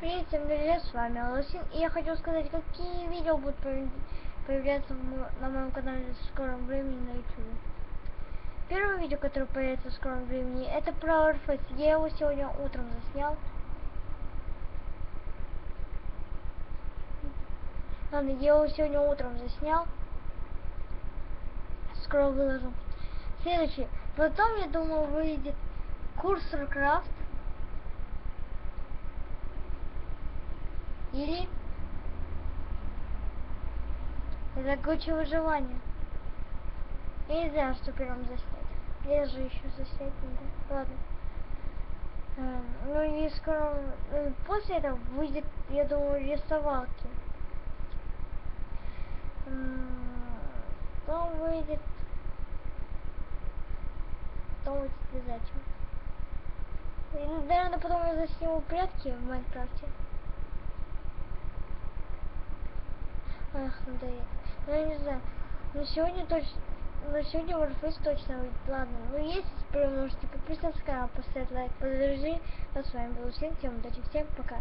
Привет, всем привет, с вами Алосин, и я хочу сказать, какие видео будут появ- появляться на моем канале в скором времени на YouTube. Первое видео, которое появится в скором времени, это про Орфес. Я его сегодня утром заснял. Ладно, я его сегодня утром заснял. Скоро выложу. Следующий. Потом, я думаю, выйдет курс Warcraft. Или Загучее выживание. Я не знаю, что первым заснять. Я же еще заснять надо. Ладно. Эм, Ну и скоро, э, после этого выйдет, я думаю, рисовалки. Потом выйдет... Потом выйдет обязательно. И, наверное, потом я засниму прятки в Майнкрафте. Надоело. Ну, я не знаю. Но сегодня точно... Но сегодня Warface точно выйдет. Ладно, ну если прям можете подписаться на канал, поставить лайк, поддержи. А с вами был Син. Всем удачи, всем пока.